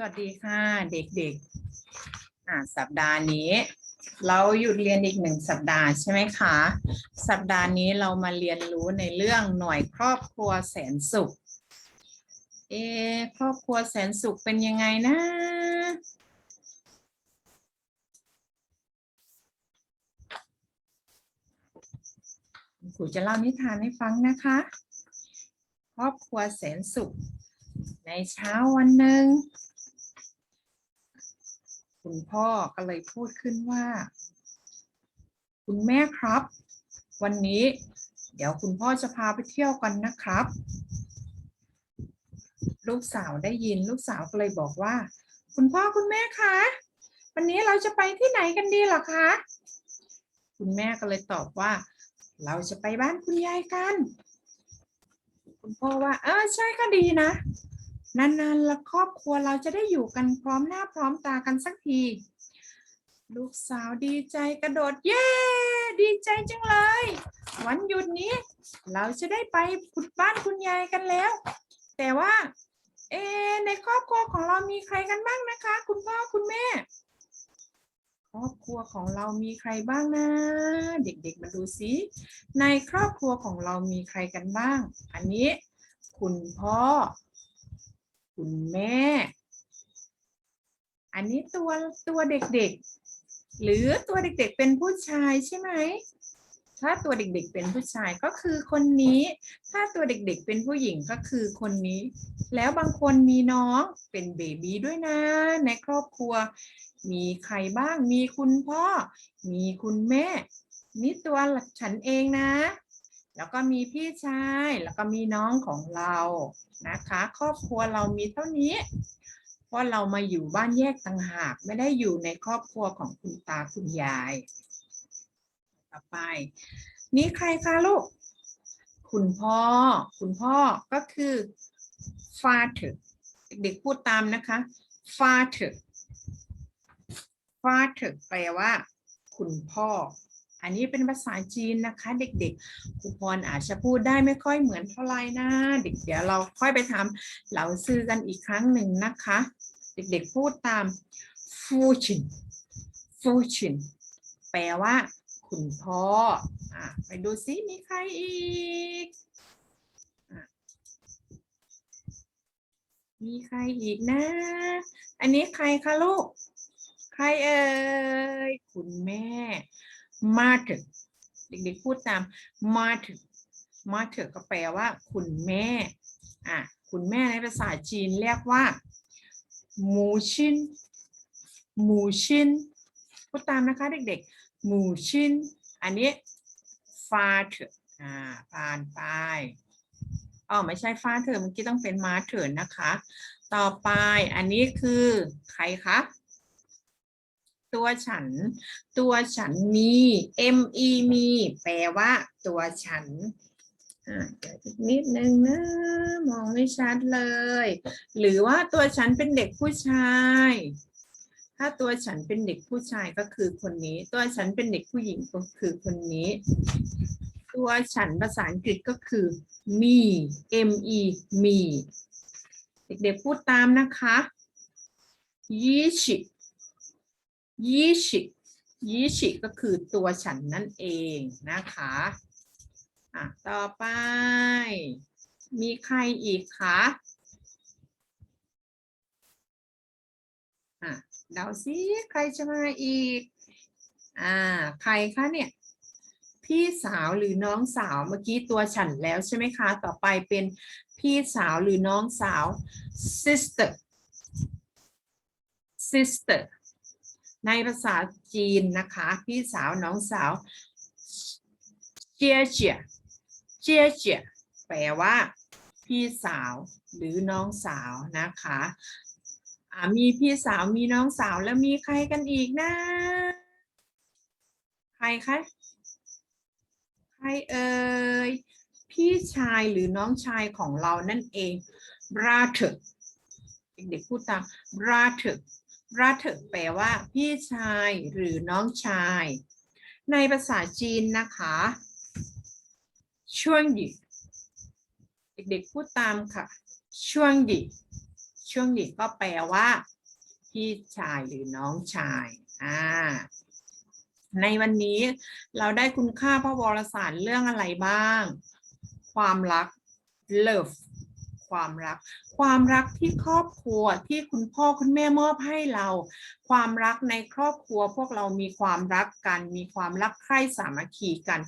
สวัสดีค่ะเด็กๆอ่าสัปดาห์นี้ เราหยุดเรียนอีกหนึ่งสัปดาห์ใช่ไหมคะ สัปดาห์นี้เรามาเรียนรู้ในเรื่องหน่วยครอบครัวแสนสุข เอครอบครัวแสนสุขเป็นยังไงนะ ครูจะเล่านิทานให้ฟังนะคะ ครอบครัวแสนสุขในเช้าวันหนึ่ง คุณพ่อก็เลยพูดขึ้นว่า คุณแม่ครับ วันนี้ เดี๋ยวคุณพ่อจะพาไปเที่ยวกันนะครับ ลูกสาวได้ยินลูกสาวก็เลยบอกว่า คุณพ่อคุณแม่คะวันนี้เราจะไปที่ไหนกันดีหรอคะคุณแม่ก็เลยตอบว่า เราจะไปบ้านคุณยายกัน คุณพ่อว่า เออใช่ก็ดีนะ นานๆละครอบครัวเราจะได้อยู่กันพร้อมหน้าพร้อมตากันสักที ลูกสาวดีใจกระโดดเย้ ดีใจจังเลย วันหยุดนี้ เราจะได้ไปขุดบ้านคุณยายกันแล้ว แต่ว่า เอ ในครอบครัวของเรามีใครกันบ้างนะคะ คุณพ่อคุณแม่ ครอบครัวของเรามีใครบ้างนะ เด็กๆมาดูสิในครอบครัวของเรามีใครกันบ้าง อันนี้ คุณพ่อ คุณแม่ อันนี้ตัวตัวเด็กๆ หรือตัวเด็กๆเป็นผู้ชายใช่ไหม ถ้าตัวเด็กๆเป็นผู้ชายก็คือคนนี้ ถ้าตัวเด็กๆเป็นผู้หญิงก็คือคนนี้ แล้วบางคนมีน้องเป็นเบบีด้วยนะ ในครอบครัว มีใครบ้าง มีคุณพ่อ มีคุณแม่ นี่ตัวฉันเองนะ แล้วก็มีพี่ชาย แล้วก็มีน้องของเรานะคะ ครอบครัวเรามีเท่านี้ เพราะเรามาอยู่บ้านแยกต่างหาก ไม่ได้อยู่ในครอบครัวของคุณตาคุณยาย ต่อไป นี่ใครคะลูก คุณพ่อ คุณพ่อก็คือ father เด็กๆพูดตามนะคะ father father แปลว่า คุณพ่อ อันนี้เป็นภาษาจีนนะคะ เด็กๆครูพรอาจจะพูดได้ไม่ค่อยเหมือนเท่าไหร่นะเด็กเดี๋ยวเราค่อยไปทำเหล่าซื้อกันอีกครั้งหนึ่งนะคะ เด็กๆพูดตามฟูชินฟูชินแปลว่า คุณพ่ออะไปดูซิมีใครอีกอมีใครอีกนะ อันนี้ใครคะลูก ใครเอ่ย คุณแม่ มาถึงเด็กๆพูดตามมาถึงมาถึงก็แปลว่า คุณแม่ อะ คุณแม่ในภาษาจีนเรียกว่าหมูชินหมูชินพูดตามนะคะเด็กๆหมูชินอันนี้ฟาเถออ่าผ่านไปอ๋อไม่ใช่ฟาเถอเมื่อกี้ต้องเป็นมาเถอนะคะ ต่อไปอันนี้คือใครคะ ตัวฉัน ตัวฉันมี M E มี แปลว่า ตัวฉันอ่าเดี๋ยวอีกนิดนึงนะ มองไม่ชัดเลย หรือว่าตัวฉันเป็นเด็กผู้ชาย ถ้าตัวฉันเป็นเด็กผู้ชายก็คือคนนี้ ตัวฉันเป็นเด็กผู้หญิงก็คือคนนี้ ตัวฉันภาษาอังกฤษก็คือ me m e me เด็กๆพูดตามนะคะ ยี่ชิ ยี่ชิยี่ชิก็คือตัวฉันนั่นเองนะคะอะต่อไป มีใครอีกคะอะเดาซิใครจะมาอีกอ่าใครคะเนี่ยพี่สาวหรือน้องสาวเมื่อกี้ตัวฉันแล้วใช่ไหมคะ ต่อไปเป็นพี่สาวหรือน้องสาว sister sister ในภาษาจีนนะคะ พี่สาวน้องสาวเจียเจียเจียเจียแปลว่า พี่สาวหรือน้องสาวนะคะมีพี่สาวมีน้องสาวแล้วมีใครกันอีกนะ ใครคะ ใครเอ่ย พี่ชายหรือน้องชายของเรานั่นเอง brother เด็กๆพูดตาม brother brother แปลว่า พี่ชายหรือน้องชาย ในภาษาจีนนะคะ ช่วงหยิเด็กๆพูดตามค่ะ ช่วงหยิช่วงนี้ก็แปลว่า พี่ชายหรือน้องชายอ่าในวันนี้เราได้คุณค่าพระวรสารเรื่องอะไรบ้าง ความรัก love ความรัก ความรักที่ครอบครัวที่คุณพ่อคุณแม่มอบให้เรา ความรักในครอบครัวพวกเรามีความรักกัน มีความรักใคร่สามัคคีกัน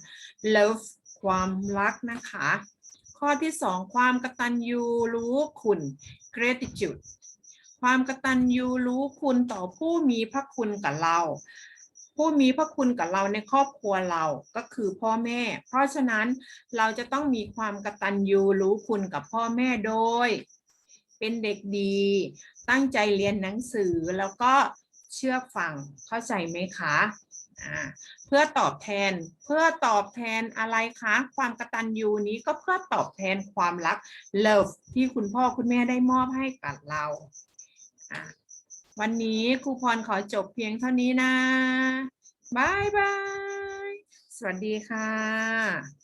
love ความรักนะคะ ข้อที่สองความกตัญญูรู้คุณ gratitude ความกตัญญูรู้คุณต่อผู้มีพระคุณกับเรา ผู้มีพระคุณกับเราในครอบครัวเราก็คือพ่อแม่ เพราะฉะนั้นเราจะต้องมีความกตัญญูรู้คุณกับพ่อแม่โดย เป็นเด็กดี ตั้งใจเรียนหนังสือแล้วก็เชื่อฟังเข้าใจไหมคะเพื่อตอบแทนเพื่อตอบแทนอะไรคะ ความกตัญญูนี้ก็เพื่อตอบแทนความรัก love ที่คุณพ่อคุณแม่ได้มอบให้กับเรา วันนี้ครูพรขอจบเพียงเท่านี้นะบายบาย สวัสดีค่ะ